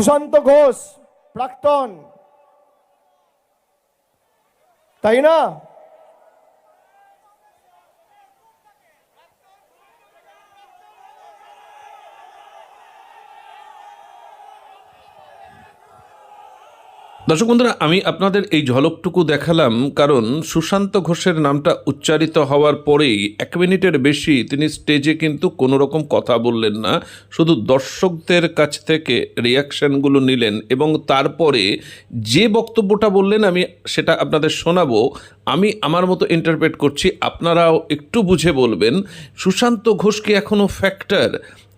সুশান্ত ঘোষ প্রাক্তন। তাই না? দর্শক বন্ধুরা, আমি আপনাদের এই ঝলকটুকু দেখালাম কারণ সুশান্ত ঘোষের নামটা উচ্চারিত হওয়ার পরেই এক মিনিটের বেশি তিনি স্টেজে কিন্তু কোনো রকম কথা বললেন না। শুধু দর্শকদের কাছ থেকে রিয়াকশানগুলো নিলেন এবং তারপরে যে বক্তব্যটা বললেন আমি সেটা আপনাদের শোনাবো। আমি আমার মতো ইন্টারপ্রেট করছি, আপনারাও একটু বুঝে বলবেন। সুশান্ত ঘোষ কি এখনও ফ্যাক্টর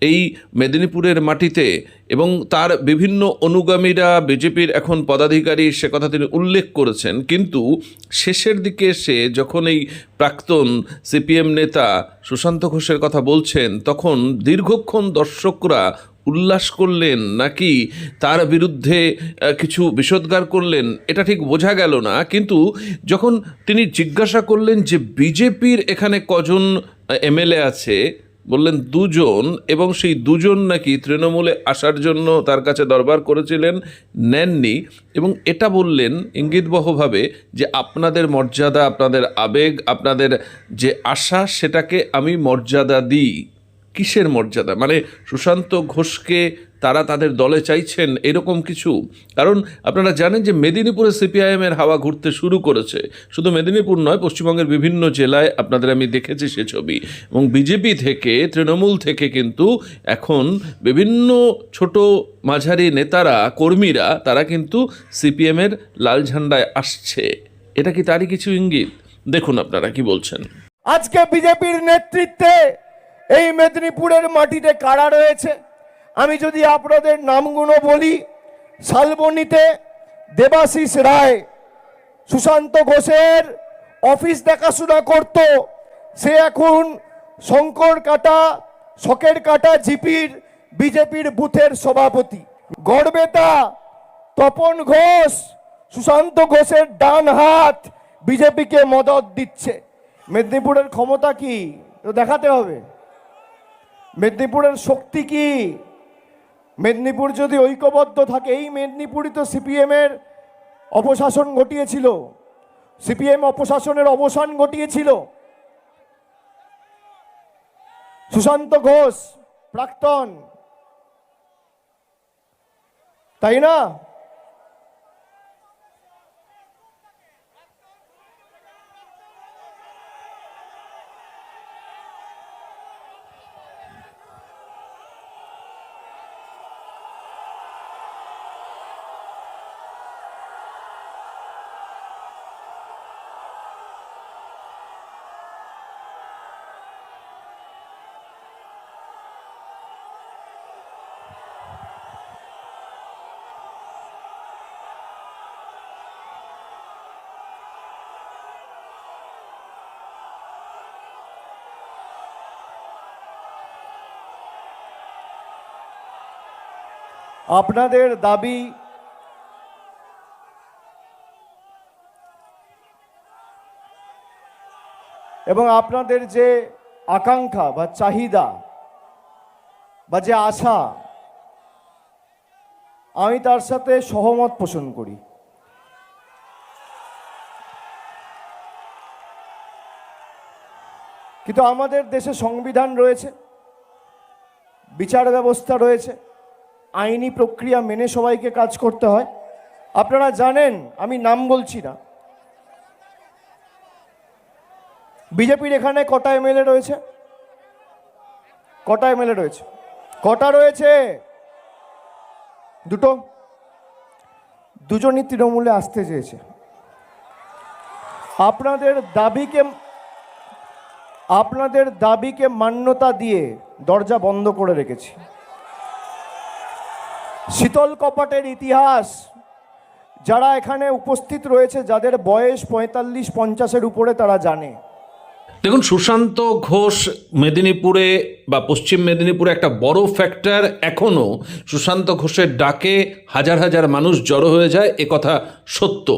এই মেদিনীপুরের মাটিতে এবং তার বিভিন্ন অনুগামীরা বিজেপির এখন পদাধিকারী সে কথা তিনি উল্লেখ করেছেন। কিন্তু শেষের দিকে এসে যখন এই প্রাক্তন সিপিএম নেতা সুশান্ত ঘোষের কথা বলছেন, তখন দীর্ঘক্ষণ দর্শকরা উল্লাস করলেন নাকি তার বিরুদ্ধে কিছু বিষোদ্গার করলেন, এটা ঠিক বোঝা গেল না। কিন্তু যখন তিনি জিজ্ঞাসা করলেন যে বিজেপির এখানে কজন এমএলএ আছে বললেন, দুজন এবং সেই দুজন নাকি তৃণমূলে আসার জন্য তার কাছে দরবার করেছিলেন, নেননি। এবং এটা বললেন ইঙ্গিতবহভাবে যে আপনাদের মর্যাদা, আপনাদের আবেগ, আপনাদের যে আশা, সেটাকে আমি মর্যাদা দিই। কিসের মর্যাদা? মানে সুশান্ত ঘোষকে তারা তাদের দলে চাইছেন এরকম কিছু। কারণ আপনারা জানেন যে মেদিনীপুরে সিপিআইএমের হাওয়া ঘুরতে শুরু করেছে। শুধু মেদিনীপুর নয়, পশ্চিমবঙ্গের বিভিন্ন জেলায় আপনাদের আমি দেখেছি সে ছবি। এবং বিজেপি থেকে, তৃণমূল থেকে কিন্তু এখন বিভিন্ন ছোট মাঝারি নেতারা, কর্মীরা, তারা কিন্তু সিপিএমের লাল ঝান্ডায় আসছে। এটা কি তারই কিছু ইঙ্গিত? দেখুন আপনারা কি বলছেন। আজকে বিজেপির নেতৃত্বে এই মেদিনীপুরের মাটিতে কারা রয়েছে? আমি যদি আপনাদের নামগুলো বলি, শালবনীতে দেবাশিস রায়, সুশান্ত ঘোষের অফিস দেখাশোনা করত, সে এখন শঙ্কর কাটা শকের কাটা জিপির, বিজেপির বুথের সভাপতি। গড়বেতা, তপন ঘোষ, সুশান্ত ঘোষের ডান হাত বিজেপিকে মদত দিচ্ছে। মেদিনীপুরের ক্ষমতা কি? তো দেখাতে হবে। মেদিনীপুরের শক্তি কি? মেদিনীপুর যদি ঐক্যবদ্ধ থাকে, এই মেদিনীপুরই তো সিপিএমের অপশাসন ঘটিয়েছিল। সিপিএম অপশাসনের অবসান ঘটিয়েছিল। সুশান্ত ঘোষ, প্রাক্তন। তাই না? আপনাদের দাবি এবং আপনাদের যে আকাঙ্ক্ষা বা চাহিদা বা যে আশা, আমি তার সাথে সহমত পোষণ করি। কিন্তু আমাদের দেশে সংবিধান রয়েছে, বিচার ব্যবস্থা রয়েছে। আইনি প্রক্রিয়া মেনে সবাইকে কাজ করতে হয়। আপনারা জানেন, আমি নাম বলছি না। বিজেপির এখানে কটা এমএলএ রয়েছে? কটা এমএলএ রয়েছে? কটা রয়েছে? দুটো। দুজনই তৃণমূলে আসতে চেয়েছে। আপনাদের দাবিকে আপনাদের দাবিকে মান্যতা দিয়ে দরজা বন্ধ করে রেখেছি। শীতল কপাটের ইতিহাস। যারা এখানে উপস্থিত রয়েছে, যাদের বয়স পঁয়তাল্লিশ পঞ্চাশের উপরে তারা জানে। দেখুন, সুশান্ত ঘোষ মেদিনীপুরে বা পশ্চিম মেদিনীপুরে একটা বড় ফ্যাক্টর এখনও সুশান্ত ঘোষের ডাকে হাজার হাজার মানুষ জড়ো হয়ে যায়, এ কথা সত্য।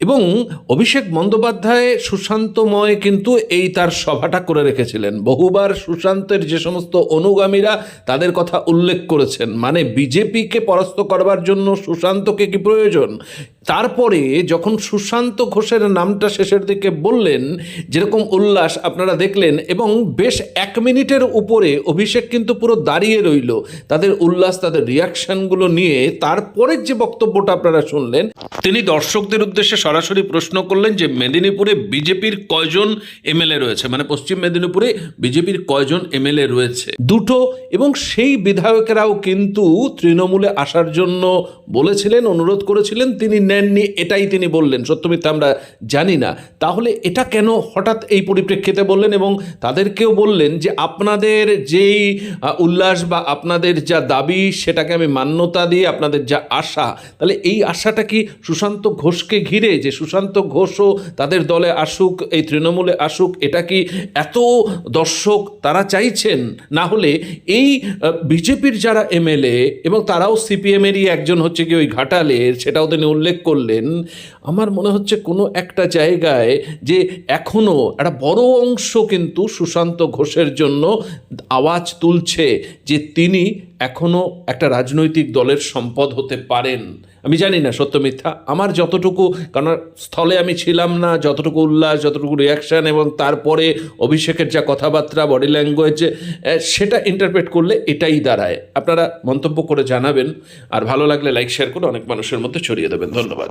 এবং অভিষেক বন্দ্যোপাধ্যায় সুশান্তময় কিন্তু এই তার সভাটা করে রেখেছিলেন। বহুবার সুশান্তের যে সমস্ত অনুগামীরা তাদের কথা উল্লেখ করেছেন। মানে বিজেপিকে পরাস্ত করবার জন্য সুশান্তকে কি প্রয়োজন? তারপরে যখন সুশান্ত ঘোষের নামটা শেষের দিকে বললেন, যেরকম উল্লাস আপনারা দেখলেন, এবং বেশ এক মিনিটের উপরে অভিষেক কিন্তু পুরো দাঁড়িয়ে রইল। তাদের উল্লাস, তাদের রিয়াকশনগুলো নিয়ে তারপরের যে বক্তব্যটা আপনারা শুনলেন, তিনি দর্শকদের উদ্দেশ্যে সরাসরি প্রশ্ন করলেন যে মেদিনীপুরে বিজেপির কয়জন এমএলএ রয়েছে? মানে পশ্চিম মেদিনীপুরে বিজেপির কয়জন এমএলএ রয়েছে? দুটো এবং সেই বিধায়কেরাও কিন্তু তৃণমূলে আসার জন্য বলেছিলেন, অনুরোধ করেছিলেন, তিনি নেননি, এটাই তিনি বললেন। সত্যমিথ্যা আমরা জানি না। তাহলে এটা কেন হঠাৎ এই পরিপ্রেক্ষিতে বললেন এবং তাদেরকেও বললেন যে আপনাদের যেই উল্লাস বা আপনাদের যা দাবি, সেটাকে আমি মান্যতা দিয়ে আপনাদের যা আশা, তাহলে এই আশাটা কি সুশান্ত ঘোষকে ঘিরে, যে সুশান্ত ঘোষও তাদের দলে আসুক, এই তৃণমূলে আসুক, এটা কি এত দর্শক তারা চাইছেন? না হলে এই বিজেপির যারা এমএলএ এবং তারাও সিপিএমেরই একজন হচ্ছে কি ওই ঘাটালের, সেটাও তিনি উল্লেখ করলেন, আমার মনে হচ্ছে কোনো একটা জায়গায় যে এখনও একটা বড় অংশ কিন্তু সুশান্ত ঘোষের জন্য আওয়াজ তুলছে যে তিনি এখনও একটা রাজনৈতিক দলের সম্পদ হতে পারেন। আমি জানি না, সত্য মিথ্যা? আমার যতটুকু, কারণ স্থলে আমি ছিলাম না, যতটুকু উল্লাস, যতটুকু রিয়াকশান এবং তারপরে অভিষেকের যা কথাবার্তা বডি ল্যাঙ্গুয়েজ সেটা ইন্টারপ্রেট করলে এটাই দাঁড়ায়। আপনারা মন্তব্য করে জানাবেন, আর ভালো লাগলে লাইক শেয়ার করে অনেক মানুষের মধ্যে ছড়িয়ে দেবেন। ধন্যবাদ।